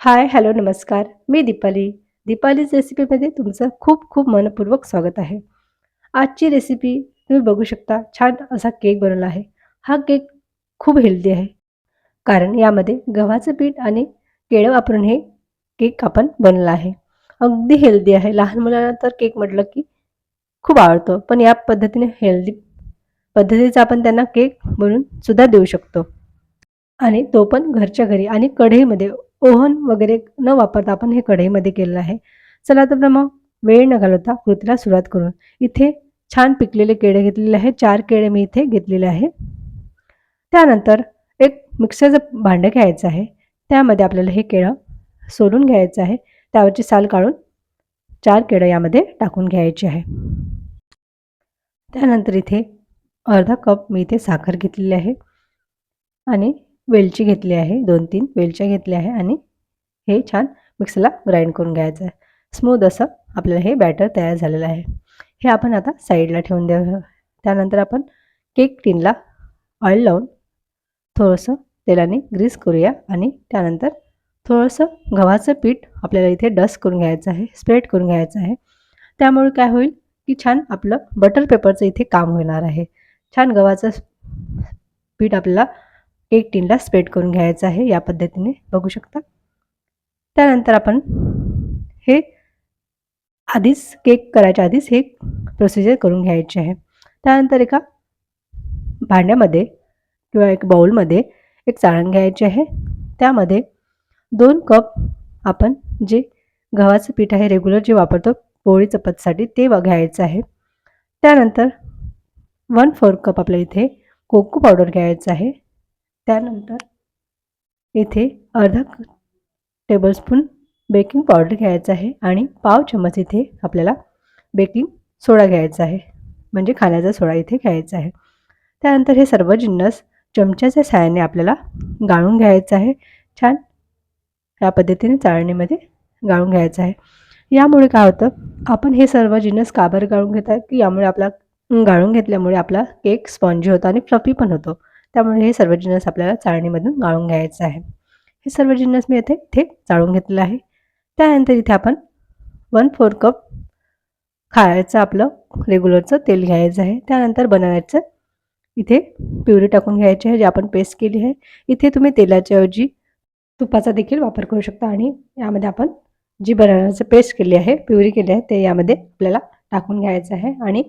हाय, hello, नमस्कार. मी दीपाली. दीपालीज रेसिपीमध्ये तुमचं खूप खूप मनपूर्वक स्वागत आहे. आजची रेसिपी तुम्ही बघू शकता छान असा केक बनवला आहे. हा केक खूप हेल्दी आहे. कारण यामध्ये गव्हाचं पीठ आणि केळं वापरून हे केक आपण बनवला आहे. अगदी हेल्दी आहे. लहान मुलांना तर केक म्हटलं की खूप आवडतो. पण या पद्धतीने हेल्दी पद्धतीचा आपण त्यांना केक बनवून सुद्धा देऊ शकतो. आणि तो पण घरच्या घरी आणि कढईमध्ये ओव्हन वगैरे न वापरता आपण हे कढईमध्ये केलेलं आहे. चला तर मग वेळ न घालवता कृतीला सुरुवात करू. इथे छान पिकलेले केळे घेतलेले आहे. चार केळे मी इथे घेतलेले आहे. त्यानंतर एक मिक्सरचं भांडं घ्यायचं आहे. त्यामध्ये आपल्याला हे केळं सोलून घ्यायचं आहे. त्यावरची साल काढून चार केळं यामध्ये टाकून घ्यायची आहे. त्यानंतर इथे अर्धा कप मी इथे साखर घेतलेली आहे आणि वेलची घेतली आहे. 2-3 वेलच्या घेतल्या आहे आणि हे छान मिक्सरला ग्राइंड करून घ्यायचं आहे. स्मूद असं आपल्याला हे बॅटर तयार झालेलं आहे. हे आपण आता साईडला ठेवून द्या त्यानंतर आपण केक टिनला ऑइल लावून थोडंसं तेलाने ग्रीस करूया आणि त्यानंतर थोडंसं गव्हाचं पीठ आपल्याला इथे डस्ट करून घ्यायचं आहे, स्प्रेड करून घ्यायचं आहे. त्यामुळे काय होईल की छान आपलं बटर पेपरचं इथे काम होणार आहे. छान गव्हाचं पीठ आपल्याला केक टीनला स्प्रेड करून घ्यायचं आहे या पद्धतीने बघू शकता. त्यानंतर आपण हे आधीच केक करायच्या आधीच हे प्रोसिजर करून घ्यायची आहे. त्यानंतर एका भांड्यामध्ये किंवा एक बाऊलमध्ये एक चाळण घ्यायची आहे. त्यामध्ये दोन कप आपण जे गव्हाचं पीठ आहे रेग्युलर जे वापरतो पोळी चपातीसाठी ते घ्यायचं आहे. त्यानंतर 1/4 कप आपल्या इथे कोको पावडर घ्यायचं आहे. त्यानंतर इथे अर्धा टेबलस्पून बेकिंग पावडर घ्यायचं आहे आणि पाव चमच इथे आपल्याला बेकिंग सोडा घ्यायचा आहे. म्हणजे खाण्याचा सोडा इथे घ्यायचा आहे. त्यानंतर हे सर्व जिन्नस चमच्याच्या सहाय्याने आपल्याला गाळून घ्यायचं आहे. छान या पद्धतीने चाळणीमध्ये गाळून घ्यायचं आहे. यामुळे काय होतं आपण हे सर्व जिन्नस का बरं गाळून घेत आहे की यामुळे आपला गाळून घेतल्यामुळे आपला केक स्पॉन्जी होतो आणि फ्लफी पण होतो. त्यामुळे हे सर्व जिन्नस आपल्याला चाळणीमधून गाळून घ्यायचं आहे. हे सर्व जिन्नस मी इथे इथे चाळून घेतलेलं आहे. त्यानंतर इथे आपण 1/4 कप खायचं आपलं रेग्युलरचं तेल घ्यायचं आहे. त्यानंतर बनानाचं इथे प्युरी टाकून घ्यायची आहे, जी आपण पेस्ट केली आहे. इथे तुम्ही तेलाच्याऐवजी तुपाचा देखील वापर करू शकता आणि यामध्ये आपण जी बनानाची पेस्ट केली आहे, प्युरी केली आहे, ते यामध्ये आपल्याला टाकून घ्यायचं आहे आणि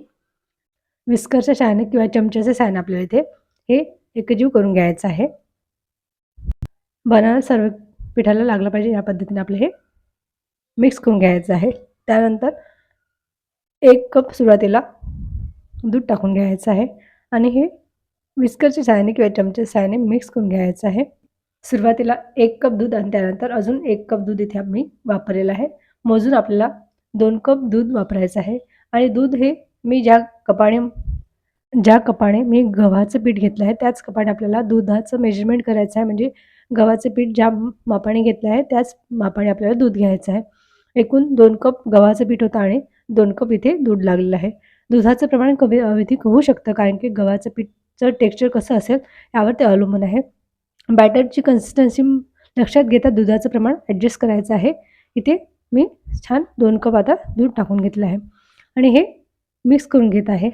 विस्करच्या सहाय्याने किंवा चमच्याच्या सहाय्याने आपल्याला इथे हे एकजीव करून घ्यायचं आहे. बनाना सर्व पिठाला लागलं पाहिजे या पद्धतीने आपलं हे मिक्स करून घ्यायचं आहे. त्यानंतर एक कप सुरुवातीला दूध टाकून घ्यायचं आहे आणि हे विस्करच्या सहाय्याने किंवा चमच्या साहाय्याने मिक्स करून घ्यायचं आहे. सुरुवातीला एक कप दूध आणि त्यानंतर अजून एक कप दूध इथे आम्ही वापरलेलं आहे. मोजून आपल्याला दोन कप दूध वापरायचं आहे आणि दूध हे मी ज्या कपाने ज्या कपाने मी गव्हाचं पीठ घेतलं आहे, त्याच कपाने आपल्याला दुधाचं मेजरमेंट करायचं आहे. म्हणजे गव्हाचं पीठ ज्या मापाने घेतलं आहे, त्याच मापाने आपल्याला दूध घ्यायचं आहे. एकूण दोन कप गव्हाचं पीठ होतं आणि दोन कप इथे दूध लागलेलं आहे. दुधाचं प्रमाण कमी अधिक होऊ शकतं कारण की गव्हाचं पीठचं टेक्स्चर कसं असेल यावर ते अवलंबून आहे. बॅटरची कन्सिस्टन्सी लक्षात घेता दुधाचं प्रमाण ॲडजस्ट करायचं आहे. इथे मी छान दोन कप आता दूध टाकून घेतलं आहे आणि हे मिक्स करून घेत आहे.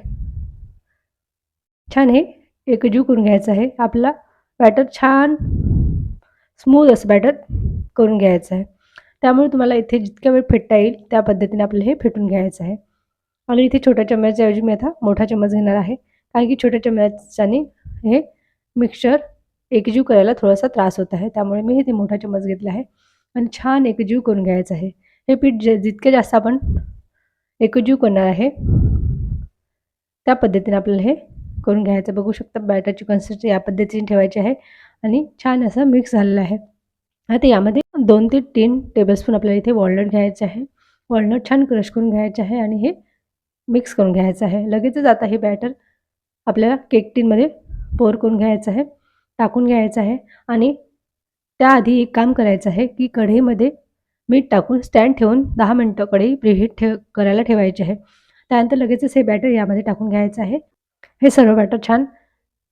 छान हे एकजीव करून घ्यायचं आहे. आपला बॅटर छान स्मूथ असं बॅटर करून घ्यायचं आहे. त्यामुळे तुम्हाला इथे जितक्या वेळ फेटता येईल त्या पद्धतीने आपल्याला हे फेटून घ्यायचं आहे आणि इथे छोट्या चमच्याच्या ऐवजी मी आता मोठा चम्मच घेणार आहे. कारण की छोट्या चमच्याने हे मिक्सचर एकजीव करायला थोडासा त्रास होत आहे. त्यामुळे मी इथे मोठा चम्मच घेतला आहे आणि छान एकजीव करून घ्यायचं आहे. हे पीठ जे जितके जास्त आपण एकजीव करणार आहे, त्या पद्धतीने आपल्याला हे करून घ्यायचं. बघू शकता बॅटरची कन्सिस्टन्सी या पद्धतीने ठेवायची आहे आणि छान असं मिक्स झालेलं आहे. आता यामध्ये दोन ते तीन टेबलस्पून आपल्याला इथे वॉलनट घ्यायचं आहे. वॉलनट छान क्रश करून घ्यायचं आहे आणि हे मिक्स करून घ्यायचं आहे. लगेचच आता हे बॅटर आपल्याला केक टीनमध्ये पोर करून घ्यायचं आहे, टाकून घ्यायचं आहे आणि त्याआधी एक काम करायचं आहे की कढईमध्ये मीठ टाकून स्टँड ठेवून दहा मिनटं कढई प्रिहीट ठेव करायला ठेवायची आहे. त्यानंतर लगेचच हे बॅटर यामध्ये टाकून घ्यायचं आहे. हे सर्व बॅटर छान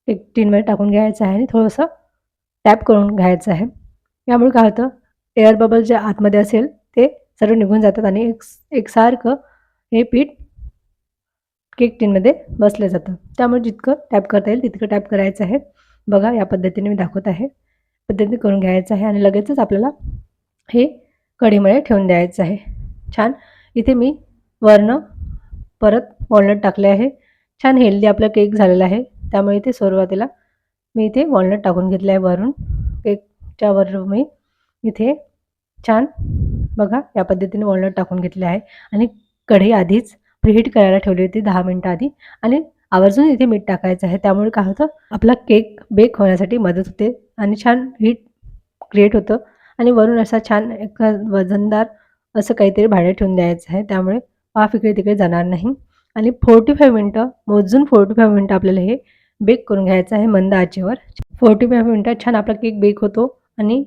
एक टीनमध्ये टाकून घ्यायचं आहे आणि थोडंसं टॅप करून घ्यायचं आहे. यामुळे काय होतं एअर बबल जे आतमध्ये असेल ते सर्व निघून जातात आणि एक एकसारखं हे पीठ केक टीनमध्ये बसलं जातं. त्यामुळे जितकं टॅप करता येईल तितकं टॅप करायचं आहे. बघा या पद्धतीने मी दाखवत आहे. पद्धतीने करून घ्यायचं आहे आणि लगेचच आपल्याला हे कढीमध्ये ठेवून द्यायचं आहे. छान. इथे मी वरनं परत वॉलनट टाकले आहे. छान हेल्दी आपला केक झालेला आहे. त्यामुळे इथे सुरुवातीला मी इथे वॉलनट टाकून घेतलं आहे वरून केकच्या वर मी इथे छान बघा या पद्धतीने वॉलनट टाकून घेतले आहे. आणि कढई आधीच प्रिहीट करायला ठेवली होती दहा मिनटं आधी. आणि आवर्जून इथे मीठ टाकायचं आहे. त्यामुळे काय होतं आपला केक बेक होण्यासाठी मदत होते. आणि छान हीट क्रिएट होतं. आणि वरून असा छान एक वजनदार असं काहीतरी भाडं ठेवून द्यायचं आहे. त्यामुळे वाफ इकडे तिकडे जाणार नाही. आणि फोर्टी फाईव्ह मिनटं मोजून फोर्टी फाईव्ह मिनटं आपल्याला हे बेक करून घ्यायचं आहे मंद आचेवर. फोर्टी फाईव्ह मिनटात छान आपला केक बेक होतो आणि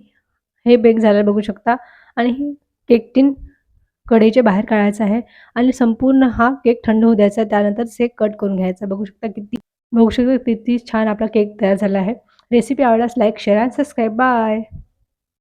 हे बेक झालेलं बघू शकता. आणि ही केक टीन कढईच्या बाहेर काढायचं आहे आणि संपूर्ण हा केक थंड होऊ द्यायचा त्यानंतर सेक कट करून घ्यायचा बघू शकता किती बघू शकता किती छान आपला केक तयार झाला आहे. रेसिपी आवडल्यास लाईक शेअर आणि सबस्क्राईब बाय